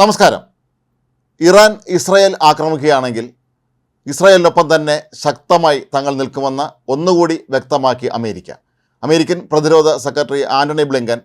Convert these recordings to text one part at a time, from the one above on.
നമസ്കാരം. Iran Israel ആക്രമിക്കുകയാണെങ്കിൽ ഇസ്രായേലിനൊപ്പം തന്നെ ശക്തമായി തങ്ങൾ നിൽക്കുമെന്ന് ഒന്നുകൂടി വ്യക്തമാക്കി അമേരിക്ക. അമേരിക്കൻ പ്രതിരോധ സെക്രട്ടറി ആന്റണി ബ്ലിങ്കൻ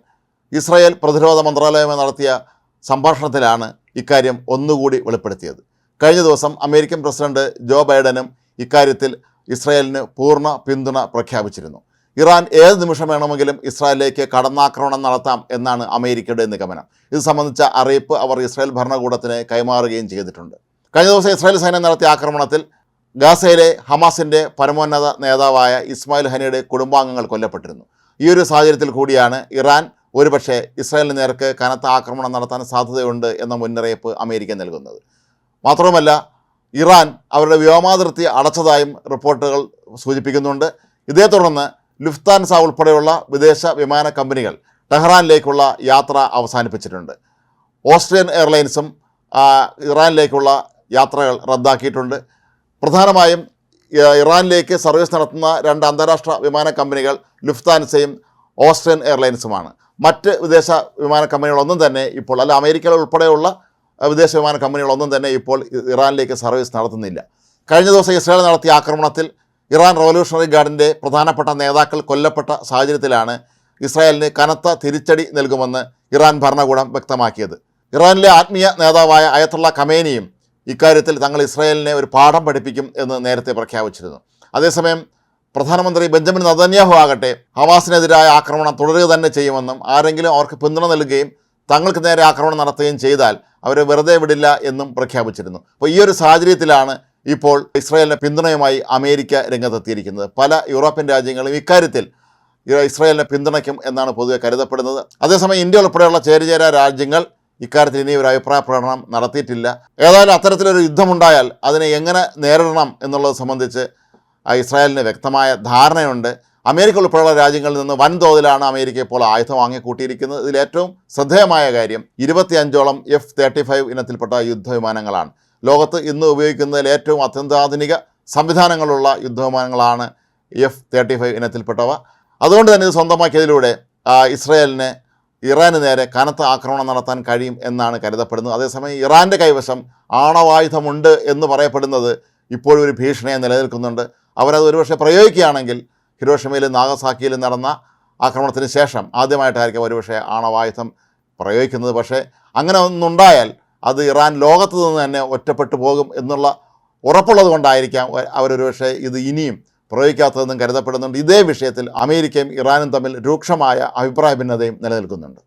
ഇസ്രായേൽ പ്രതിരോധ മന്ത്രാലയവുമായി നടത്തിയ സംഭാഷണത്തിലാണ് ഇക്കാര്യം ഒന്നുകൂടി വെളിപ്പെടുത്തിയത്. കഴിഞ്ഞ ദിവസം അമേരിക്കൻ പ്രസിഡന്റ് ജോ ബൈഡനും ഇക്കാര്യത്തിൽ ഇസ്രായേലിന് പൂർണ പിന്തുണ പ്രഖ്യാപിച്ചിരുന്നു. ഇറാൻ ഏത് നിമിഷം വേണമെങ്കിലും ഇസ്രായേലിലേക്ക് കടന്നാക്രമണം നടത്താം എന്നാണ് അമേരിക്കയുടെ നിഗമനം. ഇത് സംബന്ധിച്ച അറിയിപ്പ് അവർ ഇസ്രായേൽ ഭരണകൂടത്തിന് കൈമാറുകയും ചെയ്തിട്ടുണ്ട്. കഴിഞ്ഞ ദിവസം ഇസ്രായേൽ സൈന്യം നടത്തിയ ആക്രമണത്തിൽ ഗാസയിലെ ഹമാസിന്റെ പരമോന്നത നേതാവായ ഇസ്മായിൽ ഹനിയുടെ കുടുംബാംഗങ്ങൾ കൊല്ലപ്പെട്ടിരുന്നു. ഈ ഒരു സാഹചര്യത്തിൽ കൂടിയാണ് ഇറാൻ ഒരുപക്ഷെ ഇസ്രായേലിന് നേർക്ക് കനത്ത ആക്രമണം നടത്താൻ സാധ്യതയുണ്ട് എന്ന മുന്നറിയിപ്പ് അമേരിക്ക നൽകുന്നത്. മാത്രവുമല്ല ഇറാൻ അവരുടെ വ്യോമാതിർത്തി അടച്ചതായും റിപ്പോർട്ടുകൾ സൂചിപ്പിക്കുന്നുണ്ട്. ഇതേ തുടർന്ന് ലുഫ്താൻസ ഉൾപ്പെടെയുള്ള വിദേശ വിമാന കമ്പനികൾ ടെഹ്റാനിലേക്കുള്ള യാത്ര അവസാനിപ്പിച്ചിട്ടുണ്ട്. ഓസ്ട്രിയൻ എയർലൈൻസും ഇറാനിലേക്കുള്ള യാത്രകൾ റദ്ദാക്കിയിട്ടുണ്ട്. പ്രധാനമായും ഇറാനിലേക്ക് സർവീസ് നടത്തുന്ന രണ്ട് അന്താരാഷ്ട്ര വിമാന കമ്പനികൾ ലുഫ്താൻസയും ഓസ്ട്രിയൻ എയർലൈൻസുമാണ്. മറ്റ് വിദേശ വിമാന കമ്പനികളൊന്നും തന്നെ ഇപ്പോൾ അല്ല അമേരിക്ക ഉൾപ്പെടെയുള്ള വിദേശ വിമാന കമ്പനികളൊന്നും തന്നെ ഇപ്പോൾ ഇറാനിലേക്ക് സർവീസ് നടത്തുന്നില്ല. കഴിഞ്ഞ ദിവസം ഇസ്രായേൽ നടത്തിയ ആക്രമണത്തിൽ ഇറാൻ റവല്യൂഷണറി ഗാർഡിന്റെ പ്രധാനപ്പെട്ട നേതാക്കൾ കൊല്ലപ്പെട്ട സാഹചര്യത്തിലാണ് ഇസ്രായേലിന് കനത്ത തിരിച്ചടി നൽകുമെന്ന് ഇറാൻ ഭരണകൂടം വ്യക്തമാക്കിയത്. ഇറാനിലെ ആത്മീയ നേതാവായ അയത്തുള്ള കമേനിയും ഇക്കാര്യത്തിൽ തങ്ങൾ ഇസ്രായേലിനെ ഒരു പാഠം പഠിപ്പിക്കും എന്ന് നേരത്തെ പ്രഖ്യാപിച്ചിരുന്നു. അതേസമയം പ്രധാനമന്ത്രി ബെഞ്ചമിൻ നദന്യാഹു ആകട്ടെ ഹമാസിനെതിരായ ആക്രമണം തുടരുക തന്നെ ചെയ്യുമെന്നും ആരെങ്കിലും അവർക്ക് പിന്തുണ നൽകുകയും തങ്ങൾക്ക് നേരെ ആക്രമണം നടത്തുകയും ചെയ്താൽ അവരെ വെറുതെ വിടില്ല എന്നും പ്രഖ്യാപിച്ചിരുന്നു. അപ്പോൾ ഈ ഒരു സാഹചര്യത്തിലാണ് ഇപ്പോൾ ഇസ്രായേലിന് പിന്തുണയുമായി അമേരിക്ക രംഗത്തെത്തിയിരിക്കുന്നത്. പല യൂറോപ്യൻ രാജ്യങ്ങളും ഇക്കാര്യത്തിൽ ഇസ്രായേലിനെ പിന്തുണയ്ക്കും എന്നാണ് പൊതുവെ കരുതപ്പെടുന്നത്. അതേസമയം ഇന്ത്യ ഉൾപ്പെടെയുള്ള ചേരിചേരാ രാജ്യങ്ങൾ ഇക്കാര്യത്തിൽ ഇനി ഒരു അഭിപ്രായ പ്രകടനം നടത്തിയിട്ടില്ല. ഏതായാലും അത്തരത്തിലൊരു യുദ്ധമുണ്ടായാൽ അതിനെ എങ്ങനെ നേരിടണം എന്നുള്ളത് സംബന്ധിച്ച് ഇസ്രായേലിന് വ്യക്തമായ ധാരണയുണ്ട്. അമേരിക്ക ഉൾപ്പെടെയുള്ള രാജ്യങ്ങളിൽ നിന്ന് വൻതോതിലാണ് അമേരിക്ക ഇപ്പോൾ ആയുധം വാങ്ങിക്കൂട്ടിയിരിക്കുന്നത്. ഇതിൽ ഏറ്റവും ശ്രദ്ധേയമായ കാര്യം ഇരുപത്തിയഞ്ചോളം എഫ് തേർട്ടി ഫൈവ് ഇനത്തിൽപ്പെട്ട യുദ്ധവിമാനങ്ങളാണ്. ലോകത്ത് ഇന്ന് ഉപയോഗിക്കുന്നതിൽ ഏറ്റവും അത്യന്താധുനിക സംവിധാനങ്ങളുള്ള യുദ്ധവിമാനങ്ങളാണ് എഫ് തേർട്ടി ഫൈവ് ഇനത്തിൽപ്പെട്ടവ. അതുകൊണ്ട് തന്നെ ഇത് സ്വന്തമാക്കിയതിലൂടെ ഇസ്രയേലിന് ഇറാന് നേരെ കനത്ത ആക്രമണം നടത്താൻ കഴിയും എന്നാണ് കരുതപ്പെടുന്നത്. അതേസമയം ഇറാന്റെ കൈവശം ആണവായുധമുണ്ട് എന്ന് പറയപ്പെടുന്നത് ഇപ്പോഴും ഒരു ഭീഷണിയെ നിലനിൽക്കുന്നുണ്ട്. അവരത് ഒരുപക്ഷെ പ്രയോഗിക്കുകയാണെങ്കിൽ ഹിരോഷിമയിലും നാഗസാക്കിയിലും നടന്ന ആക്രമണത്തിന് ശേഷം ആദ്യമായിട്ടായിരിക്കും ഒരുപക്ഷെ ആണവായുധം പ്രയോഗിക്കുന്നത്. പക്ഷേ അങ്ങനെ ഒന്നുണ്ടായാൽ അത് ഇറാൻ ലോകത്ത് നിന്ന് തന്നെ ഒറ്റപ്പെട്ടു പോകും എന്നുള്ള ഉറപ്പുള്ളത് കൊണ്ടായിരിക്കാം അവരൊരു പക്ഷേ ഇത് ഇനിയും പ്രയോഗിക്കാത്തതെന്നും കരുതപ്പെടുന്നുണ്ട്. ഇതേ വിഷയത്തിൽ അമേരിക്കയും ഇറാനും തമ്മിൽ രൂക്ഷമായ അഭിപ്രായ ഭിന്നതയും നിലനിൽക്കുന്നുണ്ട്.